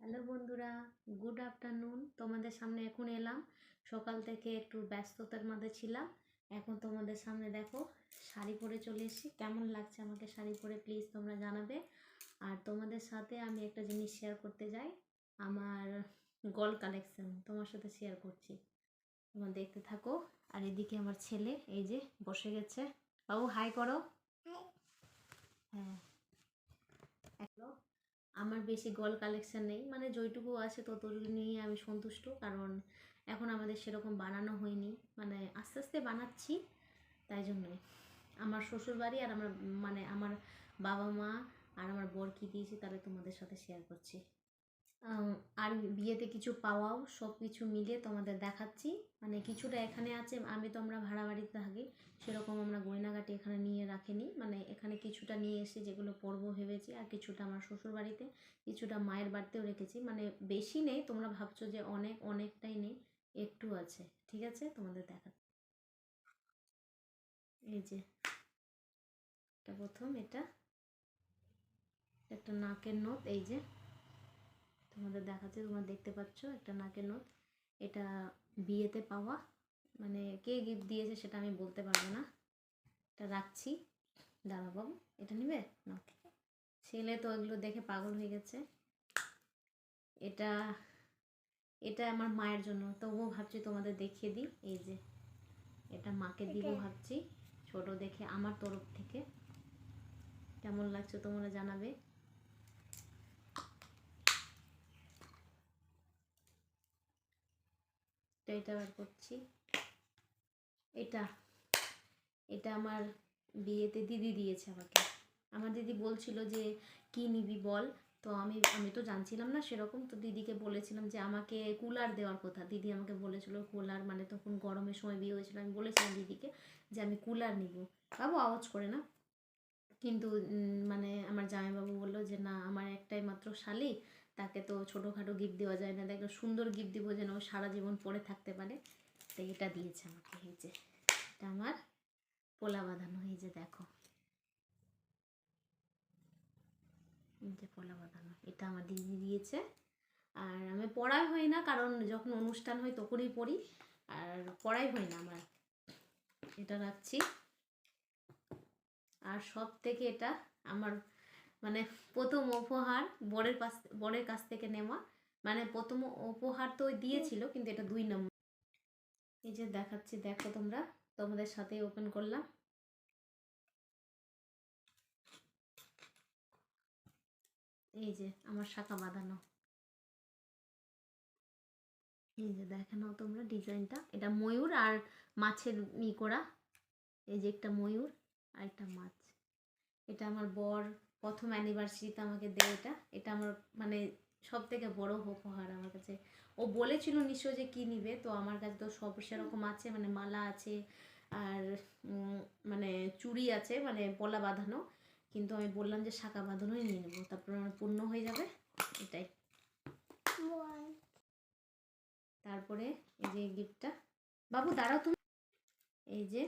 Hello বন্ধুরা good afternoon. তোমাদের সামনে এখন এলাম। সকাল থেকে একটু ব্যস্ততার মধ্যে ছিলাম। এখন তোমাদের সামনে দেখো শাড়ি পরে চলে এসেছি। কেমন লাগছে আমাকে শাড়ি পরে প্লিজ তোমরা জানাবে। আর তোমাদের সাথে আমি একটা জিনিস শেয়ার করতে যাই। আমার গল কালেকশন তোমার সাথে শেয়ার করছি। তোমরা দেখতে থাকো। আর এদিকে আমার ছেলে এই যে বসে গেছে। বাবু হাই করো। হ্যাঁ। আমার বেশি গল কালেকশান নেই। মানে যেটুকু আছে ততটুকু নিয়ে আমি সন্তুষ্ট। কারণ এখন আমাদের সেরকম বানানো হয়নি। মানে আস্তে আস্তে বানাচ্ছি, তাই জন্যই। আমার শ্বশুর বাড়ি আর আমার মানে আমার বাবা মা আর আমার বর কী দিয়েছি তাহলে তোমাদের সাথে শেয়ার করছি। আর বিয়েতে কিছু পাওয়াও সব কিছু মিলে তোমাদের দেখাচ্ছি। মানে কিছুটা এখানে আছে, আমি তো আমরা ভাড়া বাড়িতে থাকি, সেরকম আমরা গয়নাগাটি এখানে নিয়ে রাখিনি। মানে এখানে কিছুটা নিয়ে এসে যেগুলো পরবো ভেবেছি, আর কিছুটা আমার শ্বশুর বাড়িতে, কিছুটা মায়ের বাড়িতেও রেখেছি। মানে বেশি নেই, তোমরা ভাবছ যে অনেক, অনেকটাই নেই, একটু আছে, ঠিক আছে? তোমাদের দেখা এই যে, এটা প্রথম, এটা একটা নাকের নথ এই যে। তোমাদের দেখাচ্ছে তোমরা দেখতে পাচ্ছ একটা নাকের নথ এটা বিয়েতে পাওয়া। মানে কে গিফট দিয়েছে সেটা আমি বলতে পারব না। এটা রাখছি। দাদা বাবু এটা নিবে? না। ছেলে তো এগুলো দেখে পাগল হয়ে গেছে। এটা এটা আমার মায়ের জন্য। তবুও ভাবছি তোমাদের দেখিয়ে দিই। এই যে এটা মাকে দিব ভাবছি। ছোট দেখে আমার তরফ থেকে। কেমন লাগছে তোমরা জানাবে। এটা বার করছি। এটা এটা আমার বিয়েতে দিদি দিয়েছে আমাকে। আমার দিদি বলছিল যে, কি নিবি বল? তো আমি আমি তো জানছিলাম না সেরকম। তো দিদিকে বলেছিলাম যে, আমাকে কুলার দেওয়ার কথা। দিদি আমাকে বলেছিল, কুলার মানে তখন গরমের সময় বিয়ে হয়েছিল। আমি বলেছিলাম দিদিকে যে, আমি কুলার নিব। বাবু আওয়াজ করে না। কিন্তু মানে আমার জামাইবাবু বলল যে, না, আমার একটাই মাত্র শালি। তাকে তো ছোটোখাটো গিফট দেওয়া যায় না। দেখো, সুন্দর গিফট দিব যেন ও সারা জীবন পরে থাকতে পারে। তো এটা দিয়েছে আমাকে, এই যে, এটা আমার পোলা বাঁধানো, এই যে দেখো। এই যে পোলা বাঁধানো, এটা আমার দিদি দিয়েছে। আর আমি পড়াই হয় না, কারণ যখন অনুষ্ঠান হয় তখনই পড়ি। আর পড়াই হয় না আমার। এটা রাখছি। আর সব থেকে এটা আমার মানে প্রথম উপহার বরের পাশ, বরের কাছ থেকে নেওয়া। মানে প্রথম উপহার তো দিয়েছিল, কিন্তু এটা দুই নম্বর। এই যে দেখাচ্ছি, দেখো তোমরা, তোমাদের সাথে ওপেন করলাম। এই যে আমার শাখা বাঁধানো। এই যে দেখে নাও তোমরা ডিজাইনটা। এটা ময়ূর আর মাছের ই করা। এই যে একটা ময়ূর আর একটা মাছ। এটা আমার বর প্রথম অ্যানিভার্সারিতে আমাকে দেয় এটা। এটা আমার মানে সব থেকে বড় উপহার আমার কাছে। ও বলেছিল নিশ্চয় যে কী নিবে, তো আমার কাছে তো সব সেরকম আছে মানে মালা আছে আর মানে চুড়ি আছে মানে পলা বাঁধানো। কিন্তু আমি বললাম যে শাখা বাঁধানোই নিয়ে নেব, তারপর আমার পূর্ণ হয়ে যাবে, এটাই। তারপরে এই যে গিফটটা বাবু দাঁড়াও তুমি। এই যে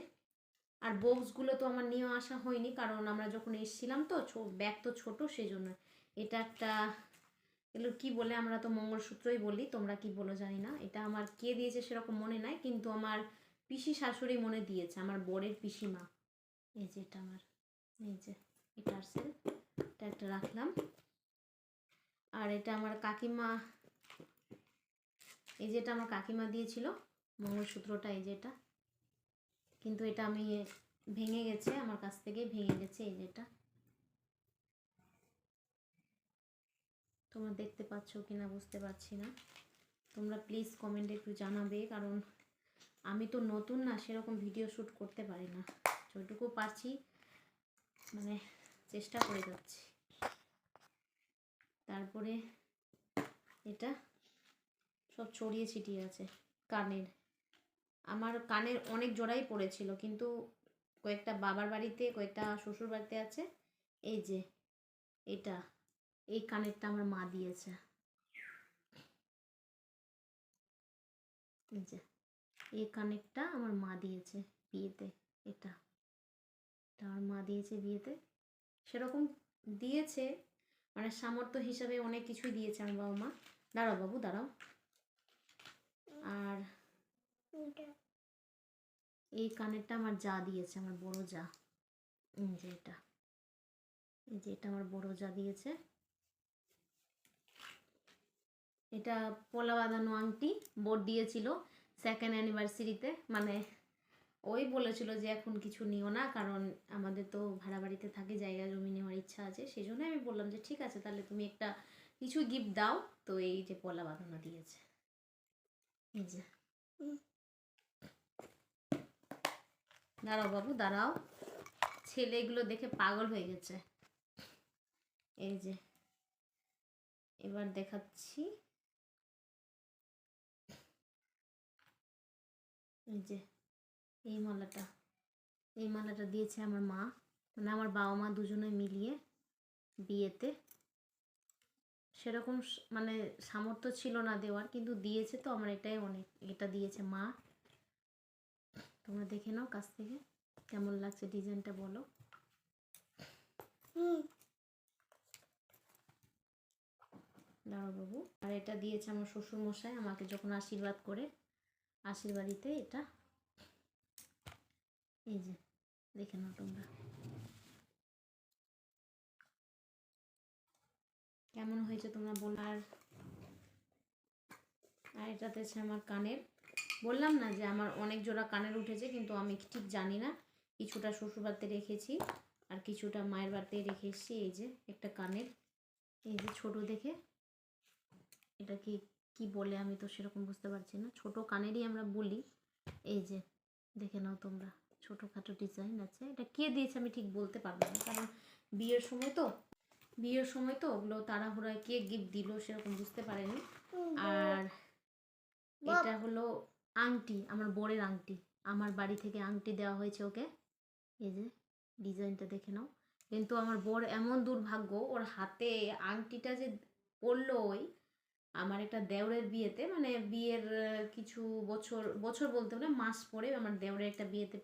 আর বক্সগুলো তো আমার নিয়ে আসা হয়নি, কারণ আমরা যখন এসেছিলাম তো ব্যাগ তো ছোট সেই জন্য এটা একটা, এগুলো কি বলে আমরা তো মঙ্গলসূত্রই বলি, তোমরা কি বলো জানি না। এটা আমার কে দিয়েছে সেরকম মনে নাই, কিন্তু আমার পিসি শাশুড়ি মনে দিয়েছে, আমার বরের পিসিমা। এই যে এটা আমার, এই যে এই পার্সেল এটা একটা রাখলাম। আর এটা আমার কাকিমা, এই যেটা আমার কাকিমা দিয়েছিল, মঙ্গলসূত্রটা এই যেটা কিন্তু এটা আমি ভেঙে গেছে, আমার কাছ থেকে ভেঙে গেছে এই যেটা তোমরা দেখতে পাচ্ছ কি না বুঝতে পারছি না। তোমরা প্লিজ কমেন্টে একটু জানাবে, কারণ আমি তো নতুন না, সেরকম ভিডিও শ্যুট করতে পারি না। যতটুকু পারছি মানে চেষ্টা করে যাচ্ছি। তারপরে এটা সব ছড়িয়ে ছিটিয়ে আছে, কানের। আমার কানের অনেক জোড়াই পড়েছিল, কিন্তু কয়েকটা বাবার বাড়িতে, কয়েকটা শ্বশুর বাড়িতে আছে। এই যে, এটা, এই কানেরটা আমার মা দিয়েছে। এই যে, এই কানেরটা আমার মা দিয়েছে বিয়েতে, এটা। এটা আমার মা দিয়েছে বিয়েতে। সেরকম দিয়েছে মানে সামর্থ্য হিসাবে অনেক কিছুই দিয়েছে আমার বাবা মা। দাঁড়াও বাবু, দাঁড়াও। আর এই কানেরটা আমার যা দিয়েছে আমার বড় যা। যে এটা। এই যে এটা আমার বড় যা দিয়েছে। এটা পলা বাঁধানো আংটি বোর্ড দিয়েছিল সেকেন্ড অ্যানিভার্সারিতে মানে ওই বলেছিল যে এখন কিছু নিও না কারণ আমাদের তো ভাড়া বাড়িতে থাকে জায়গা জমি নেওয়ার ইচ্ছা আছে। সেই জন্য আমি বললাম যে ঠিক আছে তাহলে তুমি একটা কিছু গিফট দাও। তো এই যে পলা বাঁধানো দিয়েছে। এই যে। দাঁড়াও বাবু, দাঁড়াও। ছেলে এগুলো দেখে পাগল হয়ে গেছে। এই যে, এবার দেখাচ্ছি। এই যে, এই মালাটা এই মালাটা দিয়েছে আমার মা। মানে আমার বাবা মা দুজনে মিলিয়ে বিয়েতে। সেরকম মানে সামর্থ্য ছিল না দেওয়ার, কিন্তু দিয়েছে তো, আমার এটাই অনেক, এটা দিয়েছে মা। তোমরা দেখে নাও কাছ থেকে কেমন লাগছে ডিজাইনটা বলো। দাঁড়াও বাবু। আর এটা দিয়েছে আমার শ্বশুর মশাই আমাকে যখন আশীর্বাদ করে, আশীর্বাদিতে এটা। এই যে, দেখে নাও তোমরা। কেমন হয়েছে তোমরা বল। আর এটাতে আমার কানের বললাম না যে আমার অনেক জোড়া কানের উঠেছে কিন্তু আমি ঠিক জানি না। কিছুটা শ্বশুর বাড়িতে রেখেছি আর কিছুটা মায়ের বাড়িতে রেখে এসেছি এই যে একটা কানের। এই যে ছোট দেখে। এটা কি কি বলে আমি তো সেরকম বুঝতে পারছি না। ছোট কানেরই আমরা বলি। এই যে দেখে নাও তোমরা। ছোটোখাটো ডিজাইন আছে। এটা কে দিয়েছে আমি ঠিক বলতে পারব না কারণ বিয়ের সময় তো বিয়ের সময় তো ওগুলো তাড়াহুড়ায় কে গিফট দিল সেরকম বুঝতে পারেনি। আর এটা হলো আংটি, আমার বরের আংটি। আমার বাড়ি থেকে আংটি দেওয়া হয়েছে ওকে। এই যে, ডিজাইনটা দেখে নাও। কিন্তু আমার বর এমন দুর্ভাগ্য, ওর হাতে আংটিটা যে পড়ল ওই আমার একটা দেওরের বিয়েতে মানে বিয়ের কিছু বছর বছর বলতে মানে মাস পরে আমার দেওরের একটা বিয়েতে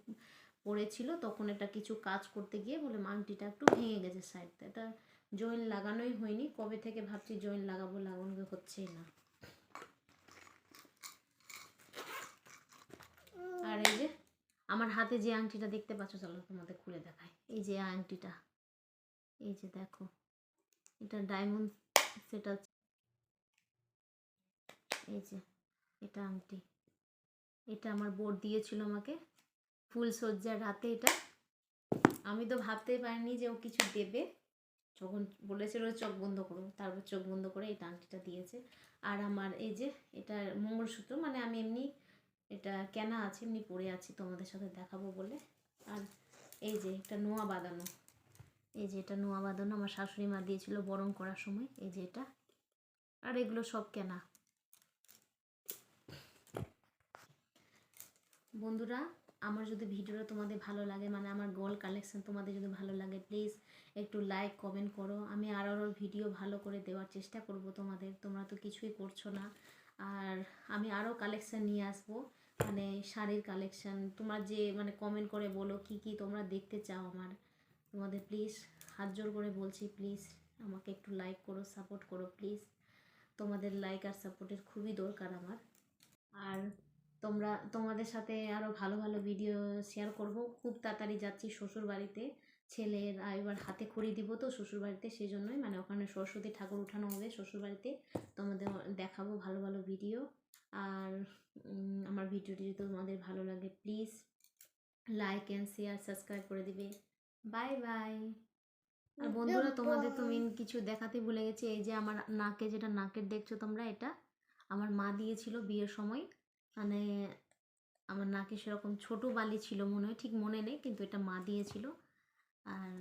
পড়েছিল, তখন এটা কিছু কাজ করতে গিয়ে বলে আংটিটা একটু ভেঙে গেছে সাইডটা এটা জয়েন লাগানোই হয়নি। কবে থেকে ভাবছি জয়েন লাগাবো লাগানো হচ্ছেই না। আর এই যে আমার হাতে যে আংটিটা দেখতে পাচ্ছ, চলো তোমাদের খুলে দেখায় এই যে আংটিটা, এই যে দেখো, এটা ডায়মন্ড সেটা এই যে এটা আংটি, এটা আমার বোর দিয়েছিল আমাকে। ফুলসজ্জার রাতে এটা। আমি তো ভাবতেই পারিনি যে ও কিছু দেবে। যখন বলেছিল চোখ বন্ধ করো, তারপর চোখ বন্ধ করে এটা আংটিটা দিয়েছে। আর আমার এই যে এটা মঙ্গলসূত্র মানে আমি এমনি এটা কেনা আছে, এমনি পরে আছি, তোমাদের সাথে দেখাবো বলে। আর এই যে একটা নোয়া বাঁধানো। এই যে এটা নোয়া বাঁধানো, আমার শাশুড়ি মা দিয়েছিল বরণ করার সময়, এই যে এটা। আর এগুলো সব কেনা। বন্ধুরা, আমার যদি ভিডিওটা তোমাদের ভালো লাগে মানে আমার গোল কালেকশন তোমাদের যদি ভালো লাগে প্লিজ একটু লাইক কমেন্ট করো। আমি আর আরও ভিডিও ভালো করে দেওয়ার চেষ্টা করব তোমাদের। তোমরা তো কিছুই করছ না। আর আমি আরও কালেকশান নিয়ে আসব। মানে শাড়ির কালেকশান তোমরা যে মানে কমেন্ট করে বলো কি কি তোমরা দেখতে চাও আমার। তোমাদের প্লিজ হাত জোর করে বলছি প্লিজ আমাকে একটু লাইক করো সাপোর্ট করো প্লিজ তোমাদের লাইক আর সাপোর্টের খুবই দরকার আমার। আর তোমরা, তোমাদের সাথে আরও ভালো ভালো ভিডিও শেয়ার করব। খুব তাড়াতাড়ি যাচ্ছি শ্বশুর বাড়িতে ছেলের এবার হাতে খড়ি দিব তো শ্বশুর বাড়িতে সেই জন্যই মানে ওখানে সরস্বতী ঠাকুর উঠানো হবে শ্বশুর বাড়িতে তোমাদের দেখাবো ভালো ভালো ভিডিও আর আমার ভিডিওটি যদি তোমাদের ভালো লাগে please like and share subscribe করে দিবে। বাই বাই আর বন্ধুরা তোমাদের তো মেন কিছু দেখাতে ভুলে গেছি এই যে আমার নাকে যেটা নাকের দেখছ তোমরা এটা আমার মা দিয়েছিল বিয়ের সময়। মানে আমার নাকে সেরকম ছোট বালি ছিল মনে হয় ঠিক মনে নেই কিন্তু এটা মা দিয়েছিল। আর